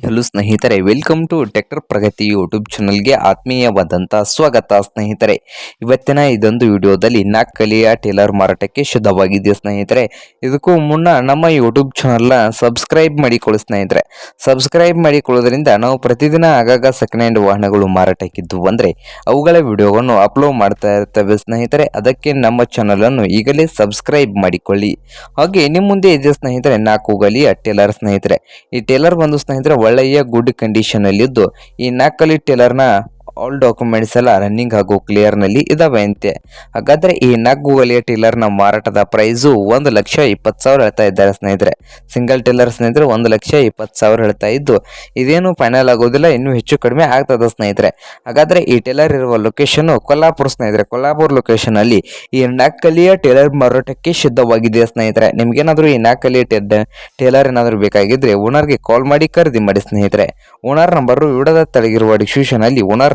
Hello ಸ್ನೇಹಿತರೆ welcome to tractor Pragati YouTube ಚಾನಲ್ಗೆ ಆತ್ಮೀಯವಾದಂಥ ಸ್ವಾಗತ ಸ್ನೇಹಿತರೆ. ಇವತ್ತಿನ ಇದೊಂದು ವಿಡಿಯೋದಲ್ಲಿ ನಾಲ್ಕಲಿಯ ಟೇಲರ್ ಮಾರಾಟಕ್ಕೆ ಶುದ್ಧವಾಗಿದೆ ಸ್ನೇಹಿತರೆ? ಇದಕ್ಕೂ ಮುನ್ನ ನಮ್ಮ ಯೂಟ್ಯೂಬ್ ಚಾನಲ್ನ ಸಬ್ಸ್ಕ್ರೈಬ್ ಮಾಡಿಕೊಳ್ಳಿ ಸ್ನೇಹಿತರೆ. ಸಬ್ಸ್ಕ್ರೈಬ್ ಮಾಡಿಕೊಳ್ಳೋದ್ರಿಂದ ನಾವು ಪ್ರತಿದಿನ ಆಗಾಗ ಸೆಕೆಂಡ್ ಹ್ಯಾಂಡ್ ವಾಹನಗಳು ಮಾರಾಟಕ್ಕಿದ್ದು ಅಂದರೆ ಅವುಗಳ ವಿಡಿಯೋವನ್ನು ಅಪ್ಲೋಡ್ ಮಾಡ್ತಾ ಇರ್ತವೆ ಸ್ನೇಹಿತರೆ. ಅದಕ್ಕೆ ನಮ್ಮ ಚಾನಲನ್ನು ಈಗಲೇ ಸಬ್ಸ್ಕ್ರೈಬ್ ಮಾಡಿಕೊಳ್ಳಿ. ಹಾಗೆ ನಿಮ್ಮ ಮುಂದೆ ಇದೆ ಸ್ನೇಹಿತರೆ? ನಾಲ್ಕು ಗಲಿಯ ಟೇಲರ್ ಸ್ನೇಹಿತರೆ. ಈ ಟೇಲರ್ ಬಂದು ಸ್ನೇಹಿತರೆ ಒಳ್ಳೆಯ ಗುಡ್ ಕಂಡೀಷನ್ ಅಲ್ಲಿದ್ದು ಈ ನಕಲಿ ಟೇಲರ್ನ ಆಲ್ ಡಾಕ್ಯುಮೆಂಟ್ಸ್ ಎಲ್ಲ ರನ್ನಿಂಗ್ ಹಾಗೂ ಕ್ಲಿಯರ್ನಲ್ಲಿ ಇದ್ದಾವೆ ಅಂತೆ. ಹಾಗಾದರೆ ಈ ನಾಲ್ಕು ಗಲಿಯ ಟೇಲರ್ನ ಮಾರಾಟದ ಪ್ರೈಸು ಒಂದು ಲಕ್ಷ ಇಪ್ಪತ್ತು ಸಾವಿರ ಹೇಳ್ತಾ ಇದ್ದಾರೆ ಸ್ನೇಹಿತರೆ. ಸಿಂಗಲ್ ಟೇಲರ್ ಸ್ನೇಹಿತರೆ ಒಂದು ಲಕ್ಷ ಇಪ್ಪತ್ತು ಸಾವಿರ ಹೇಳ್ತಾ ಇದ್ದು, ಇದೇನು ಫೈನಲ್ ಆಗೋದಿಲ್ಲ, ಇನ್ನೂ ಹೆಚ್ಚು ಕಡಿಮೆ ಆಗ್ತದೆ ಸ್ನೇಹಿತರೆ. ಹಾಗಾದರೆ ಈ ಟೇಲರ್ ಇರುವ ಲೊಕೇಶನ್ ಕೊಲ್ಲಾಪುರ ಸ್ನೇಹಿತರೆ. ಕೊಲ್ಲಾಪುರ ಲೊಕೇಶನ್ ಅಲ್ಲಿ ಈ ನಾಲ್ಕಲಿಯ ಟೇಲರ್ ಮಾರಾಟಕ್ಕೆ ಸಿದ್ಧವಾಗಿದೆ ಸ್ನೇಹಿತರೆ? ನಿಮಗೇನಾದರೂ ಈ ನಾಲ್ಕಲಿಯ ಟೇಲರ್ ಏನಾದರೂ ಬೇಕಾಗಿದ್ರೆ ಓನರ್ಗೆ ಕಾಲ್ ಮಾಡಿ ಖರೀದಿ ಮಾಡಿ ಸ್ನೇಹಿತರೆ. ಓನರ್ ನಂಬರು ವಿಡದ ತೆಳಗಿರುವ ಡಿಸ್ಕ್ರಿಪ್ಷನ್ ಅಲ್ಲಿ ಓನರ್